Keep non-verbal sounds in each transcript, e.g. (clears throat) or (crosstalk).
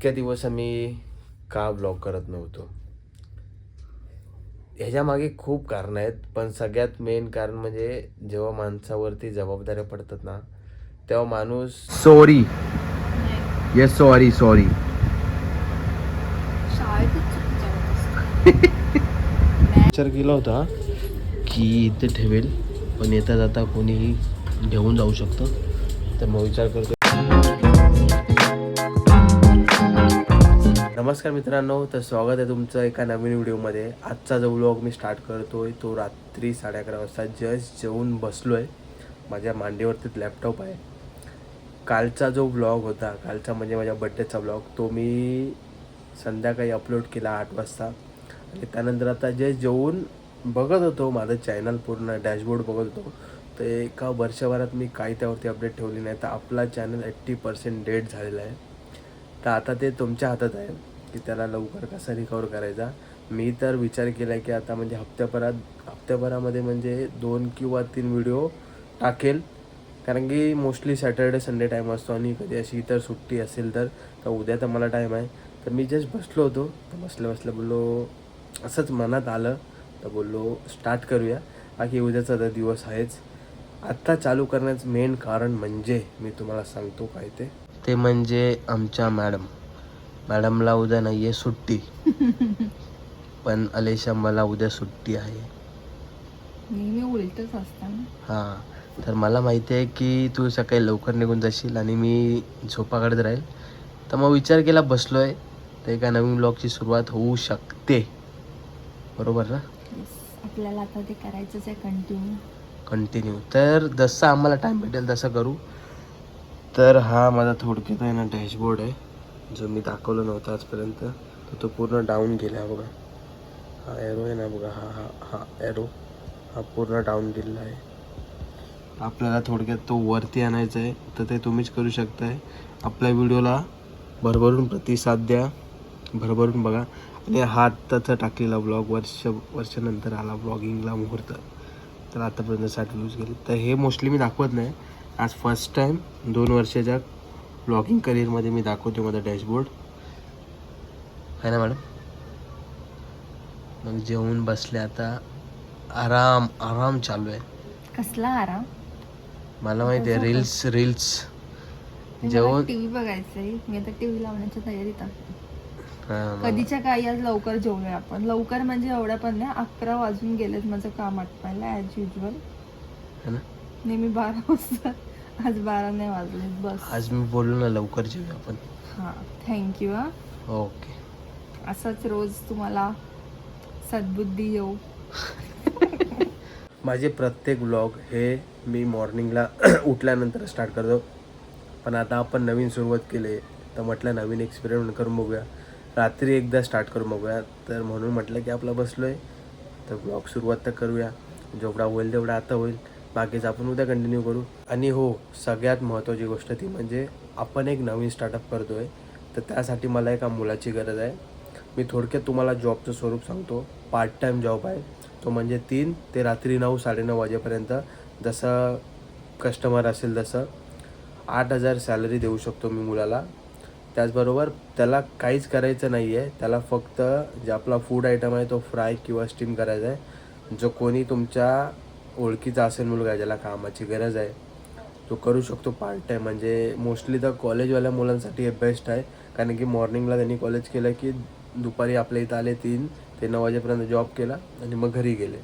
इतक्या दिवस आम्ही का ब्लॉग करत नव्हतो? ह्याच्या मागे खूप कारण आहेत पण सगळ्यात मेन कारण म्हणजे जेव्हा माणसावरती जबाबदाऱ्या पडतात ना तेव्हा माणूस सॉरी येस सॉरी सॉरी विचार केला होता की इथे ठेवेल पण येता जाता कोणीही घेऊन जाऊ शकतं. तर मग विचार करतो नमस्कार मित्रांनो तर स्वागत आहे तुमचं एका नवीन व्हिडिओमध्ये. आजचा जो व्लॉग मी स्टार्ट करतो आहे तो रात्री साडे अकरा वाजता जस्ट जेवून बसलो आहे माझ्या मांडीवरतीच लॅपटॉप आहे. कालचा जो व्लॉग होता कालचा म्हणजे माझ्या बड्डेचा व्लॉग तो मी संध्याकाळी अपलोड केला आठ वाजता. आणि त्यानंतर आता जस्ट जेवून बघत होतो माझं चॅनल पूर्ण डॅशबोर्ड बघत होतो. तर एका वर्षभरात मी काही त्यावरती अपडेट ठेवली नाही. तर आपला चॅनल एट्टी पर्सेंट डेट झालेला आहे. तर आता ते तुमच्या हातात आहे. की त्याला लवकर कसा रिकवर करायचा? मी तर विचार केला आहे की आता म्हणजे हप्त्याभरात हप्त्याभरामध्ये म्हणजे दोन किंवा तीन व्हिडिओ टाकेल. कारण की मोस्टली सॅटर्डे संडे टाईम असतो आणि कधी अशी इतर सुट्टी असेल तर तर उद्या तर मला टाईम आहे. तर मी जस्ट बसलो होतो. तर बसल्या बसल्या बोललो असंच मनात आलं. तर बोललो स्टार्ट करूया. बाकी उद्याचा तर दिवस आहेच. आत्ता चालू करण्याचं मेन कारण म्हणजे मी तुम्हाला सांगतो काय ते. ते म्हणजे आमच्या मॅडम मॅडमला उद्या नाही आहे सुट्टी. (laughs) पण अलेशा मला उद्या सुट्टी आहे. नेहमी उलटच असतं ना. हां. तर मला माहिती आहे की तू सकाळी लवकर निघून जाशील आणि मी झोपाकडे राहील. तर मग विचार केला बसलो आहे तर एका नवीन ब्लॉगची सुरुवात होऊ शकते. बरोबर ना. आपल्याला आता ते करायचंच आहे कंटिन्यू कंटिन्यू तर जसं आम्हाला टाईम भेटेल तसं करू. तर हा माझा थोडक्यात आहे ना डॅशबोर्ड आहे. जो मी दाखवलं नव्हता आजपर्यंत तर तो पूर्ण डाऊन गेला आहे बघा. हा एरो आहे ना बघा हा हा हा एरो हा पूर्ण डाऊन गेलेला आहे. आपल्याला थोडक्यात तो वरती आणायचा आहे तर ते तुम्हीच करू शकताय. आपल्या व्हिडिओला भरभरून प्रतिसाद द्या भरभरून बघा. आणि हा आत्ताचा टाकलेला ब्लॉग वर्ष वर्षानंतर आला ब्लॉगिंगला मुहूर्त. तर आतापर्यंत साठ व्ह्यूज गेले. तर हे मोस्टली मी दाखवत नाही. आज फर्स्ट टाईम दोन वर्षाच्या ब्लॉगिंग करिअरमध्ये मी दाखवतो माझा डॅशबोर्ड आहे ना मॅडम मग जेवून बसले आता. आराम आराम चालू आहे. कसला आराम? मला माहिती आहे रील्स रील्स जेवण टीव्ही बघायचंय. मी आता टीव्ही लावण्याच्या तयारीत आहे. कधीच्या काही आज लवकर जेवलोय आपण. लवकर म्हणजे एवढं पण नाही अकरा वाजून गेलेत माझं काम आटपायला ॲज युजल नेहमी बारा वाजता. आज बारा नाही वाजलेत बस. आज मी बोललो ना लवकर जेवूया आपण. हां थँक्यू हा. ओके. असंच रोज तुम्हाला सद्बुद्धी येऊ. (laughs) माझे प्रत्येक व्लॉग हे मी मॉर्निंगला (clears throat) उठल्यानंतर स्टार्ट करतो. पण आता आपण नवीन सुरुवात केली तर म्हटलं नवीन एक्सपेरिमेंट करून बघूया. रात्री एकदा स्टार्ट करून बघूया. तर म्हणून म्हटलं की आपला बसलो आहे तर ब्लॉग सुरुवात तर करूया. जेवढा होईल तेवढा आता होईल. बाकीचं आपण उद्या कंटिन्यू करू. आणि हो सगळ्यात महत्त्वाची गोष्ट ती म्हणजे आपण एक नवीन स्टार्टअप करतो आहे तर त्यासाठी मला एका मुलाची गरज आहे. मी थोडक्यात तुम्हाला जॉबचं स्वरूप सांगतो. पार्ट टाईम जॉब आहे. तो म्हणजे तीन ते रात्री नऊ साडेनऊ वाजेपर्यंत. जसं कस्टमर असेल तसं. आठ हजार सॅलरी देऊ शकतो मी मुलाला. त्याचबरोबर त्याला काहीच करायचं नाही आहे त्याला फक्त जे आपला फूड आयटम आहे तो फ्राय किंवा स्टीम करायचा आहे. जो कोणी तुमच्या ओळखीचा असेल मुलगा ज्याला कामाची गरज आहे तो करू शकतो पार्ट टाईम म्हणजे मोस्टली तर कॉलेजवाल्या मुलांसाठी हे बेस्ट आहे. कारण की मॉर्निंगला त्यांनी कॉलेज केलं की दुपारी आपल्या इथं आले तीन ते नऊ वाजेपर्यंत जॉब केला आणि मग घरी गेले.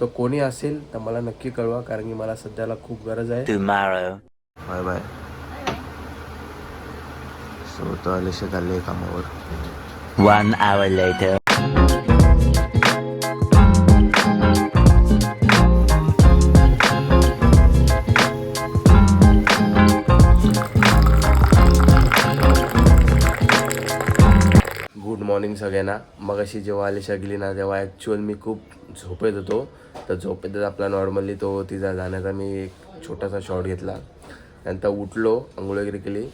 तर कोणी असेल तर मला नक्की कळवा कारण की मला सध्याला खूप गरज आहे. Bye bye. सो तो आलेशा कामावर. One hour later. सगळ्यांना. मग अशी जेव्हा आलिशा गेली ना तेव्हा ॲक्च्युअल मी खूप झोपेत होतो. तर झोपेतच आपला नॉर्मली तो तिचा जाण्याचा मी एक छोटासा शॉट घेतला. नंतर उठलो आंघोळ वगैरे केली.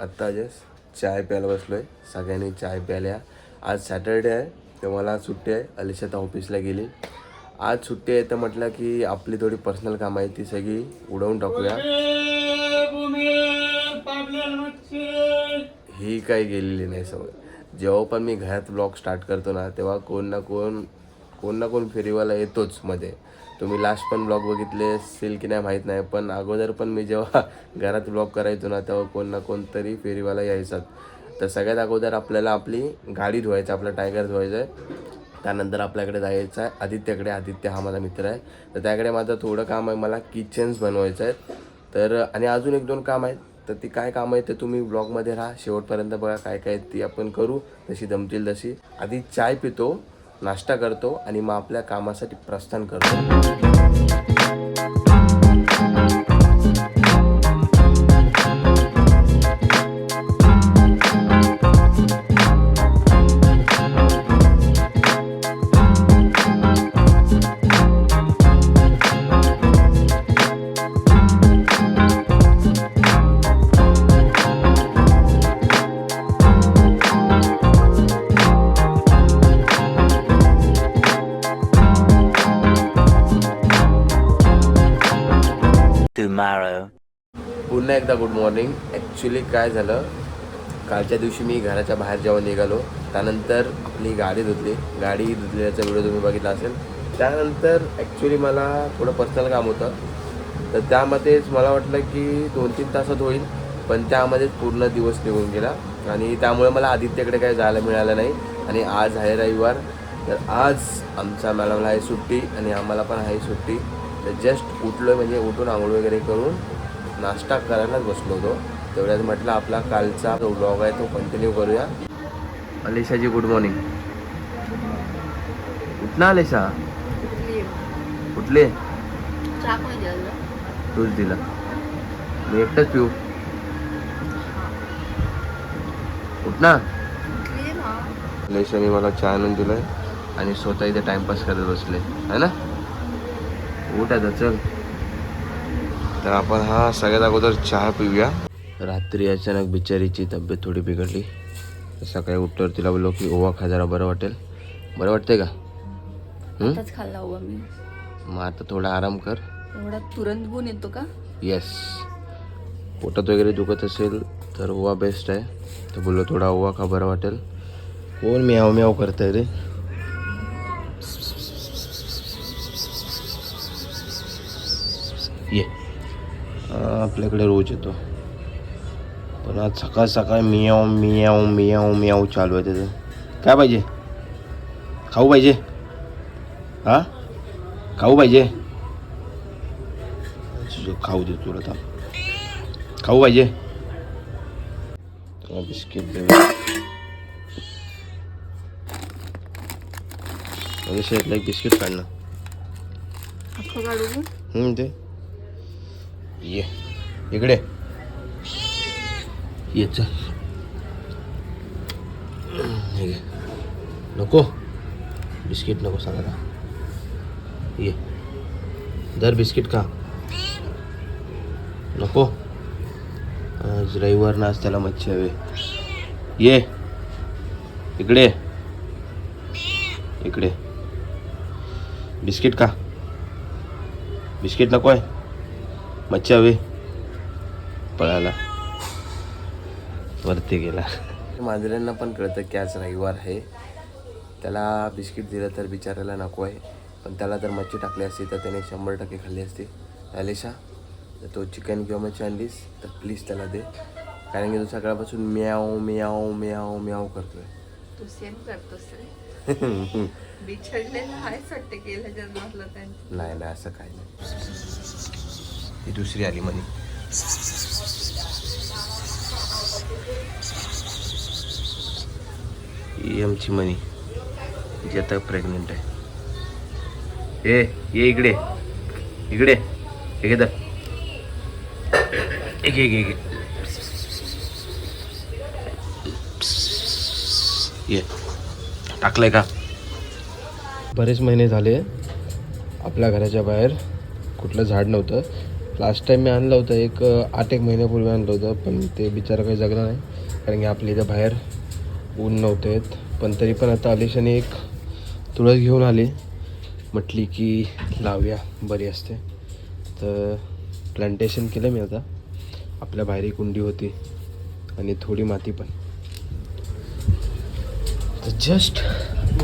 आत्ता जस्ट चाय प्यायला बसलो आहे सगळ्यांनी चाय प्यायल्या आज सॅटर्डे आहे तर मला सुट्टी आहे. अलिशा तर ऑफिसला गेली. आज सुट्टी आहे तर म्हटलं की आपली थोडी पर्सनल कामं आहे ती सगळी उडवून टाकूया. ही काही गेलेली नाही सवय. जेव्हा पण मी घरात ब्लॉग स्टार्ट करतो ना तेव्हा कोण ना कोण कोण ना कोण फेरीवाला येतोच मध्ये. तुम्ही लास्ट पण ब्लॉग बघितले असतील की नाही माहीत नाही पण अगोदर पण मी जेव्हा (laughs) घरात ब्लॉग करायचो ना तेव्हा कोण ना कोणतरी फेरीवाला यायचा तर सगळ्यात अगोदर आपल्याला आपली गाडी धुवायचं आपला टायगर धुवायचं आहे. त्यानंतर आपल्याकडे जायचं आहे. आदित्यकडे आदित्य हा माझा मित्र आहे. तर त्याकडे माझं थोडं काम आहे मला किचन्स बनवायचं आहे तर आणि अजून एक दोन काम आहेत. तर ती काय कामं आहेत ते तुम्ही ब्लॉगमध्ये राहा. शेवटपर्यंत बघा काय काय आहेत ती आपण करू. जशी जमतील तशी. आधी चाय पितो नाश्ता करतो आणि मग आपल्या कामासाठी प्रस्थान करतो. मॉर्निंग ॲक्च्युली काय झालं? कालच्या दिवशी मी घराच्या बाहेर जेव्हा निघालो त्यानंतर आपली गाडी धुतली. गाडी धुतल्याचा व्हिडिओ तुम्ही बघितला असेल. त्यानंतर ॲक्च्युली मला थोडं पर्सनल काम होतं. तर त्यामध्येच मला वाटलं की दोन तीन तासात होईल पण त्यामध्येच पूर्ण दिवस निघून गेला. आणि त्यामुळे मला आदित्यकडे काही जायला मिळालं नाही. आणि आज आहे रविवार. तर आज आमच्या मॅडमला आहे सुट्टी आणि आम्हाला पण आहे सुट्टी. तर जस्ट उठलो म्हणजे उठून आंघोळ वगैरे करून नाश्ता करायलाच बसलो होतो. तेवढ्यात म्हटलं आपला कालचा जो ब्लॉग आहे तो कंटिन्यू करूया. अलिशाजी गुड मॉर्निंग उठना अलिशा? उठले. तूच दिला. मी एकटाच पिऊ. उठ ना. अलिशाने मला चहा आणून दिलाय. आणि स्वतः इथे टाइमपास करत बसले. है ना? उठ आता चल. तर आपण हा सगळ्यात अगोदर चहा पिऊया. रात्री अचानक बिचारीची तब्येत थोडी बिघडली. तर सकाळी उठल्यावर तिला बोललो की ओवा खा जरा बरं वाटेल. बरं वाटतंय का? हं? आताच खाल्ला हवा मी. मग आता थोडा आराम कर. एवढा तुरंत गुण येतो का? येस पोटात वगैरे दुखत असेल तर ओवा बेस्ट आहे. तर बोललो थोडा ओवा खा बरं वाटेल. कोण म्याव म्याव करतंय रे? आपल्याकडे रोज येतो. पण आज सकाळ सकाळ मियाव मियाव मियाव मियाव चालू आहे त्याचं. काय पाहिजे? खाऊ पाहिजे? हा? खाऊ पाहिजे? खाऊ दे तुला थांब. खाऊ पाहिजे? तुला बिस्किट दे. माझ्या शर्टला एक बिस्किट काढ ना. अख्खं काढू हम्म, ते ये. इकडे. ये चल. हे नको. बिस्किट नको सांगा ये. दर बिस्किट खा. नको. आज रविवार ना आज त्याला मच्छी हवे. ये. इकडे. इकडे. बिस्किट खा. बिस्किट नको आहे मच्छी हवी. पळाला. वरती गेला. मांजऱ्यांना पण कळतं की आज रविवार आहे. त्याला बिस्किट दिलं तर बिचारायला नको आहे. पण त्याला जर मच्छी टाकली असती तर त्याने शंभर टक्के खाल्ली असती. अलिशा तर तो चिकन किंवा मच्छी आणलीस तर प्लीज त्याला दे. कारण की तो सकाळपासून म्याव म्याव म्याव म्याव करतोय. तू सेम करतोस रे (laughs) बिछडलेला आहेच वाटते गेल्या जन्मातलं त्यांचं नाही नाही असं काही नाही. ही दुसरी आली म्हणे. ही आमची मनी जी आता प्रेग्नेंट आहे. ए ये इकडे. इकडे. हे घे एक एक एक ये. टाकलंय का? बरेच महिने झाले आपल्या घराच्या बाहेर कुठलं झाड नव्हतं. लास्ट टाईम मी आणलं होतं एक आठ एक महिन्यापूर्वी आणलं होतं पण ते बिचारा काही जगलं नाही. कारण की आपल्या इथं बाहेर ऊन नव्हते पण तरी पण आता अलिशाने एक तुळस घेऊन आली. म्हटली की लावूया बरी असते. तर प्लांटेशन केलं मी आता. आपल्या बाहेर कुंडी होती आणि थोडी माती पण. तर जस्ट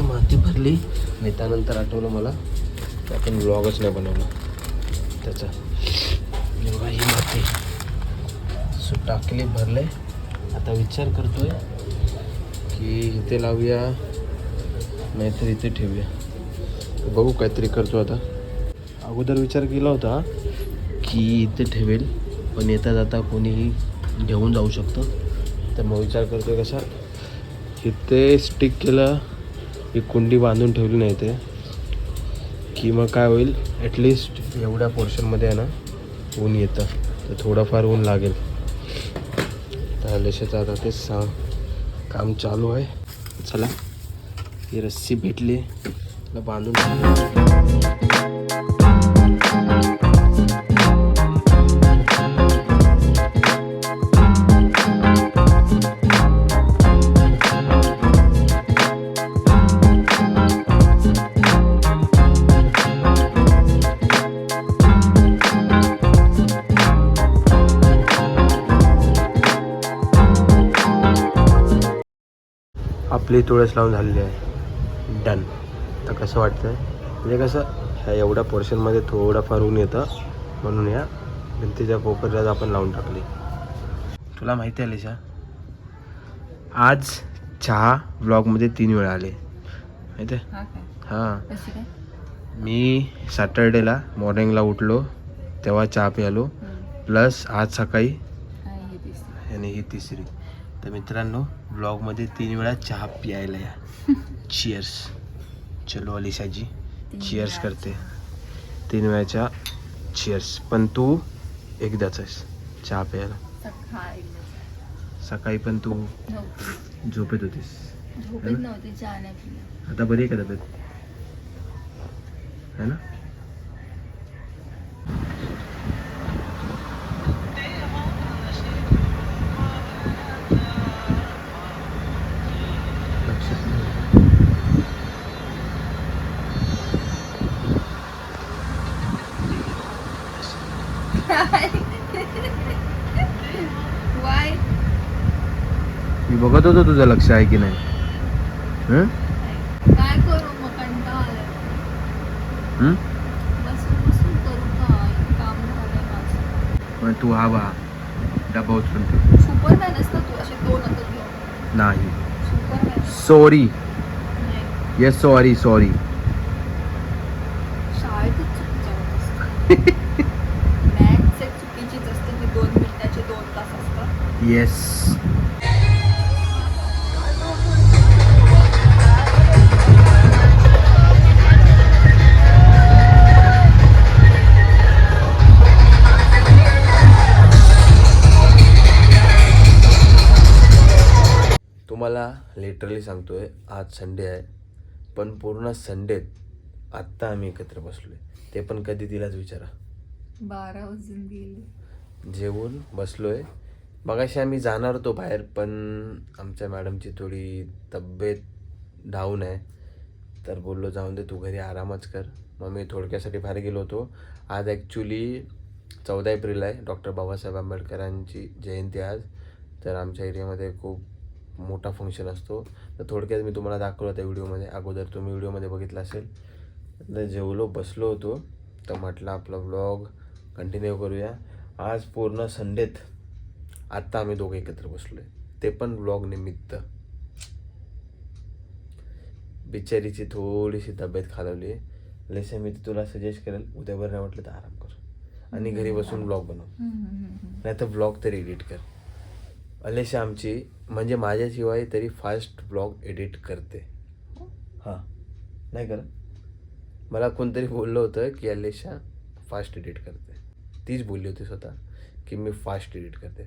माती भरली आणि त्यानंतर आठवलं मला आपण ब्लॉगच नाही बनवला. त्याचा हे बघा ही माती. सो टाकले भरले. आता विचार करतोय की इथे लावूया नाहीतर इथे ठेवूया. बघू काहीतरी करतो आता. अगोदर विचार केला होता की इथे ठेवेल पण येता जाता कोणीही घेऊन जाऊ शकतं. तर मग विचार करतोय कसा. इथे स्टिक केलं ही कुंडी बांधून ठेवली नाही ते की मग काय होईल? ॲटलिस्ट एवढ्या पोर्शनमध्ये आहे ना ऊन येतं तर थोडंफार ऊन लागेल. तर लेशाचं आता तेच सा काम चालू आहे. चला ही रस्सी भेटली. बांधून आपली तुळस लावून झालेली आहे. डन तर कसं वाटतं म्हणजे कसं ह्या एवढ्या पोर्शनमध्ये थोडंफार ऊन येतं म्हणून या भिंतीच्या कोपऱ्यात आपण लावून टाकली. तुला माहिती आहे लिशा? आज चहा ब्लॉगमध्ये तीन वेळा आले. माहिती आहे? हा मी सॅटर्डेला मॉर्निंगला उठलो तेव्हा चहा प्यालो प्लस आज सकाळी आणि ही तिसरी. तर मित्रांनो ब्लॉगमध्ये तीन वेळा चहा प्यायला या. (laughs) चिअर्स चलो अलिशाजी. चिअर्स करते. तीन वेळाच्या चिअर्स पण तू एकदाच आहेस चहा प्यायला. सकाळी पण तू झोपेत. होतीस. आता बरी आहे का तब्येत? है ना लक्षात नाही. वाय मी बघत होतो तुझं लक्ष आहे की नाही. हं? काय करू मग कंटाळा आलाय. हं? बसून बसून करू काय काम झालंय माझं. मग तू हा बा डबा उचलून ठेव. सुपरमॅन असतं तू असे दोन हातात घेऊन. नाही. Superman sorry. नाही. येस सॉरी सॉरी शाळेतच चुकीच्या होत असतात. (laughs) मॅथ्स एक चुकीचीच असते ती दोन मिनिटाचे दोन तास असतात. येस लिटरली सांगतोय आज संडे आहे पण पूर्ण संडेत आत्ता आम्ही एकत्र बसलोय. ते पण कधी तिलाच विचारा. बारा वाजून गेले. जेवून बसलोय. मगाशी आम्ही जाणार होतो बाहेर पण आमच्या मॅडमची थोडी तब्येत डाऊन आहे. तर बोललो जाऊन दे तू घरी आरामच कर. मग मी थोडक्यासाठी बाहेर गेलो होतो. आज ॲक्च्युली चौदा एप्रिल आहे. डॉक्टर बाबासाहेब आंबेडकरांची जयंती आज. तर आमच्या एरियामध्ये खूप मोठा फंक्शन असतो. तर थोडक्यात मी तुम्हाला दाखवलं त्या व्हिडिओमध्ये. अगोदर तुम्ही व्हिडिओमध्ये बघितलं असेल. तर जेवलो बसलो होतो. तर म्हटलं आपला व्लॉग कंटिन्यू करूया. आज पूर्ण संडेत आत्ता आम्ही दोघं एकत्र बसलोय. ते पण व्लॉग निमित्त. बिचारीची थोडीशी तब्येत खालवली आहे लेसे मी तुला सजेस्ट करेल उद्या बरं नाही वाटलं तर आराम कर. आणि घरी बसून ब्लॉग बनव. नाही तर ब्लॉग तरी एडिट कर. अलेशा आमची म्हणजे माझ्याशिवाय तरी फास्ट ब्लॉग एडिट करते. हां. नाही कर मला कोणतरी बोललं होतं की अलेशा फास्ट एडिट करते. तीच बोलली होती स्वतः की मी फास्ट एडिट करते.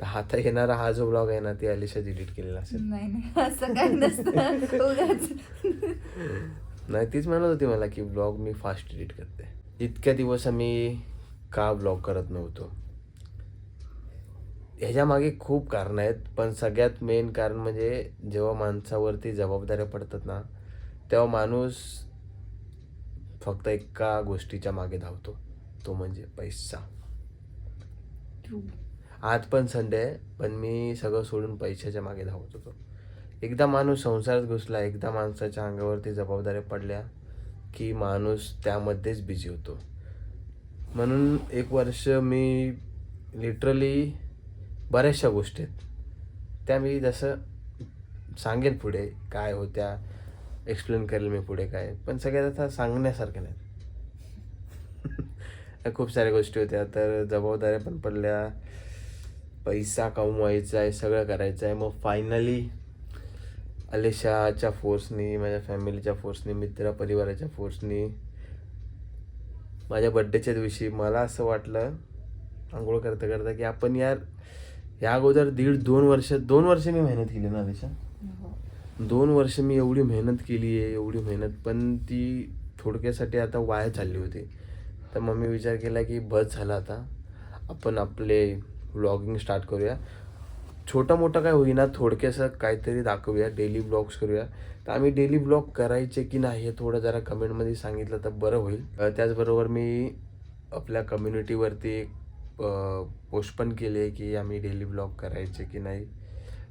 तर आता येणारा हा जो ब्लॉग आहे ना ते अलेशाच एडिट केलेला असेल. नाही नाही असं काही नसतं. (laughs) उगाच. नाही तीच म्हणत होती मला की ब्लॉग मी फास्ट एडिट करते. इतक्या दिवस आम्ही का ब्लॉग करत नव्हतो? ह्याच्या मागे खूप कारणं आहेत. पण सगळ्यात मेन कारण म्हणजे जेव्हा माणसावरती जबाबदाऱ्या पडतात ना तेव्हा माणूस फक्त एका गोष्टीच्या मागे धावतो. तो म्हणजे पैसा. आज पण संडे आहे पण मी सगळं सोडून पैशाच्या मागे धावत होतो. एकदा माणूस संसारात घुसला एकदा माणसाच्या अंगावरती जबाबदाऱ्या पडल्या की माणूस त्यामध्येच बिझी होतो. म्हणून एक वर्ष मी लिटरली बऱ्याचशा गोष्टी आहेत. त्या मी जसं सांगेन पुढे काय होत्या एक्सप्लेन करेल मी पुढे काय पण सगळ्यात आता सांगण्यासारख्या नाहीत (laughs) खूप साऱ्या गोष्टी होत्या तर जबाबदाऱ्या पण पडल्या. पैसा कमवायचा आहे सगळं करायचं आहे. मग फायनली अलेशाच्या फोर्सनी माझ्या फॅमिलीच्या फोर्सनी मित्र परिवाराच्या फोर्सनी माझ्या बड्डेच्या दिवशी मला असं वाटलं आंघोळ करता करता की आपण यार या अगोदर दीड दोन वर्ष दोन वर्ष मी मेहनत केली ना अलेशा हो. दोन वर्ष मी एवढी मेहनत केली आहे एवढी मेहनत पण ती थोडक्यासाठी आता वाया चालली होती. तर मग मी विचार केला की बस झाला आता. आपण आपले व्लॉगिंग स्टार्ट करूया. छोटा मोठा काय होईना थोडक्याचं काहीतरी दाखवूया डेली ब्लॉग्स करूया. तर आम्ही डेली ब्लॉग करायचे की नाही हे थोडं जरा कमेंटमध्ये सांगितलं तर बरं होईल. त्याचबरोबर मी आपल्या कम्युनिटीवरती पोस्ट पण केली की आम्ही डेली ब्लॉग करायचे की नाही.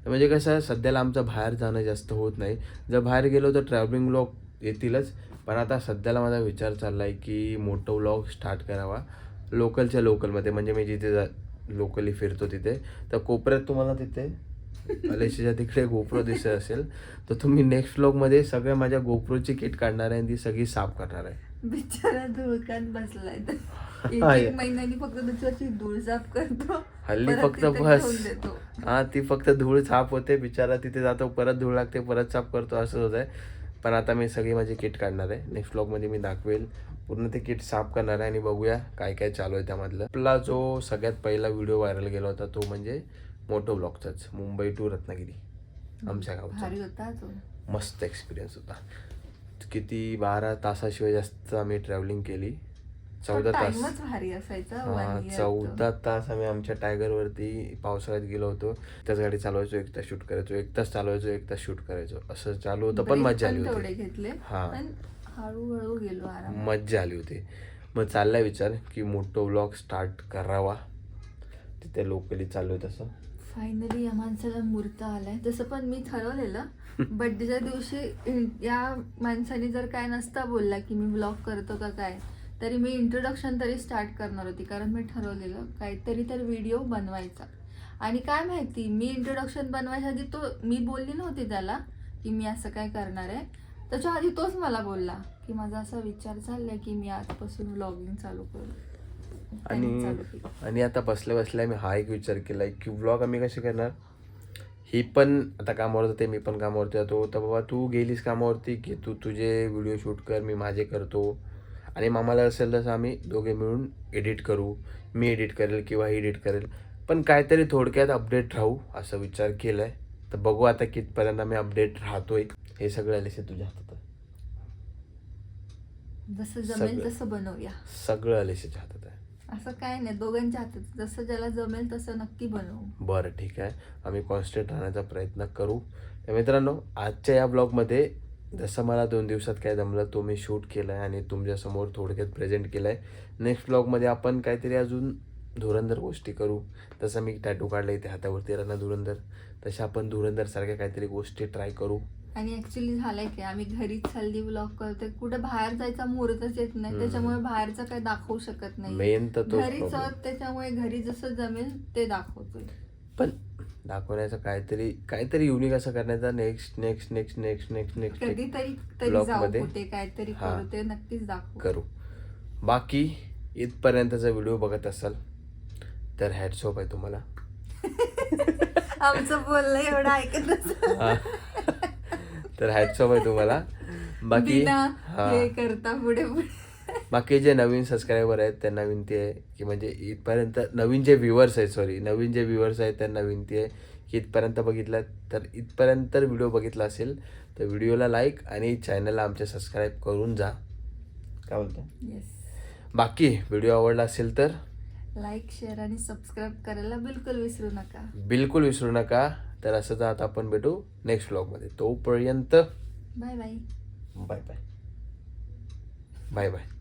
तर म्हणजे कसं सध्याला आमचं बाहेर जाणं जास्त होत नाही. जर बाहेर गेलो तर ट्रॅव्हलिंग ब्लॉग येतीलच. पण आता सध्याला माझा विचार चालला आहे की मोठं व्लॉग स्टार्ट करावा. लोकलच्या लोकलमध्ये म्हणजे मी जिथे जा लोकली फिरतो तिथे. तर कोपऱ्यात तुम्हाला तिथे अलेशीच्या तिकडे गोप्रो दिसत असेल तर तुम्ही नेक्स्ट व्लॉगमध्ये सगळ्या माझ्या गोप्रोची किट काढणार आहे आणि ती सगळी साफ करणार आहे. बिचारा धुळकात बसलाय. एक एक या. महिन्यानी फक्त दुसऱ्याची धूळ साफ करतो. हल्ली परत फक्त तिथे बस. ठेवून देतो. हा ती फक्त धूळ साफ होते बिचारा तिथे जातो परत धूळ लागते परत साफ करतो असं होत आहे. पण आता मी सगळी माझी किट काढणार आहे. नेक्स्ट ब्लॉगमध्ये मी दाखवेल. पूर्ण ते किट साफ करणार आहे आणि बघूया काय काय चालू आहे त्यामधलं. आपला जो सगळ्यात पहिला व्हिडिओ व्हायरल गेला होता तो म्हणजे मोटो ब्लॉगचाच. मुंबई टू रत्नागिरी. आमच्या गावचा. भारी होता तो. मस्त एक्सपिरियन्स होता. किती बारा तासाशिवाय जास्त आम्ही ट्रॅव्हलिंग केली. चौदा तास. भारी असायचा चौदा तास आम्ही आमच्या टायगरवरती पावसाळ्यात गेलो होतो. त्याच गाडी चालवायचो एक तास शूट करायचो एक तास चालवायचो एक तास शूट करायचो. असं चालू होतं पण मजा आली होती. घेतले हा. हळूहळू गेलो मज्जा आली होती. मग चाललाय विचार की मोठं व्लॉग स्टार्ट करावा. तिथे लोकली चालू आहे तसं. फायनली या माणसाला मूर्त आलाय. जसं पण मी ठरवलेलं (laughs) बड्डेच्या दिवशी या माणसाने जर काय नसता बोलला की मी ब्लॉग करतो का काय तरी मी इंट्रोडक्शन तरी स्टार्ट करणार होती कारण मी ठरवलेलं काहीतरी तर व्हिडिओ बनवायचा. आणि काय माहिती मी इंट्रोडक्शन बनवायच्या आधी तो मी बोलली नव्हती त्याला की मी असं काय करणार आहे. त्याच्या आधी तोच मला बोलला की माझा असा विचार चाललाय की मी आजपासून व्लॉगिंग चालू करू. आणि केलं. आणि आता बसल्या बसल्या मी हा एक विचार केलाय की व्लॉग आम्ही कसे करणार? ही पण आता कामावर जाते मी पण कामावरती जातो. तर बाबा तू गेलीस कामावरती की तू तुझे व्हिडिओ शूट कर मी माझे करतो. आणि मामाला असेल तसं आम्ही दोघे मिळून एडिट करू मी एडिट करेल किंवा एडिट करेल. पण काहीतरी थोडक्यात अपडेट राहू असं विचार केलाय. तर बघू आता कितपर्यंत आम्ही अपडेट राहतोय. हे सगळं आलेसे तुझ्या हातात. आहे. जसं जमेल सगळं. तसं बनवूया. सगळं आलेशाच्या हातात. आहे असं काय नाही दोघांच्या हातात. जसं ज्याला जमेल तसं नक्की बनवू. बरं ठीक आहे. आम्ही कॉन्स्टंट राहण्याचा प्रयत्न करू. तर मित्रांनो आजच्या या ब्लॉगमध्ये जसं मला दोन दिवसात काय जमलं तो मी शूट केला आहे आणि तुमच्यासमोर थोडक्यात प्रेझेंट केलं आहे नेक्स्ट ब्लॉगमध्ये आपण काहीतरी अजून धुरंधर गोष्टी करू. तसं मी टॅटू काढलं इथे हातावरती राहणार धुरंधर. तशा आपण धुरंधरसारख्या काहीतरी गोष्टी ट्राय करू. आणि ऍक्च्युली झालंय की आम्ही घरीच हल्दी ब्लॉग करतोय. कुठे बाहेर जायचा मुहूर्तच येत नाही. त्याच्यामुळे बाहेरचं काही दाखवू शकत नाही. मेन तर घरीच त्याच्यामुळे घरी जसं जमेल ते दाखवतोय. पण दाखवण्याचं काहीतरी काहीतरी युनिक असं करण्याचा next next next next next next कधीतरी तरी जाऊ मध्ये? कुठे काहीतरी हा. करू ते नक्कीच दाखवू करू बाकी इथपर्यंतचा व्हिडिओ बघत असाल तर हॅट्स ऑफ आहे तुम्हाला (laughs) आमचं बोलणं एवढं ऐकत नसेल. हा. तर ऑफ आहे तुम्हाला बाकी बिना हा हे करता पुढे पुढे बाकी जे नवीन सबस्क्रायबर आहेत त्यांना विनंती आहे की म्हणजे इथपर्यंत नवीन जे व्ह्युअर्स आहेत सॉरी नवीन जे व्ह्युअर्स आहेत त्यांना विनंती आहे की इथपर्यंत बघितलं तर इथपर्यंत व्हिडिओ बघितला असेल तर व्हिडिओला लाईक आणि चॅनलला आमच्या सबस्क्राईब करून जा. काय बोलतो येस बाकी व्हिडिओ आवडला असेल तर? लाईक शेअर आणि सबस्क्राईब करायला बिलकुल विसरू नका. बिलकुल विसरू नका. तर असं तर आता आपण भेटू नेक्स्ट ब्लॉगमध्ये तोपर्यंत bye bye bye bye bye bye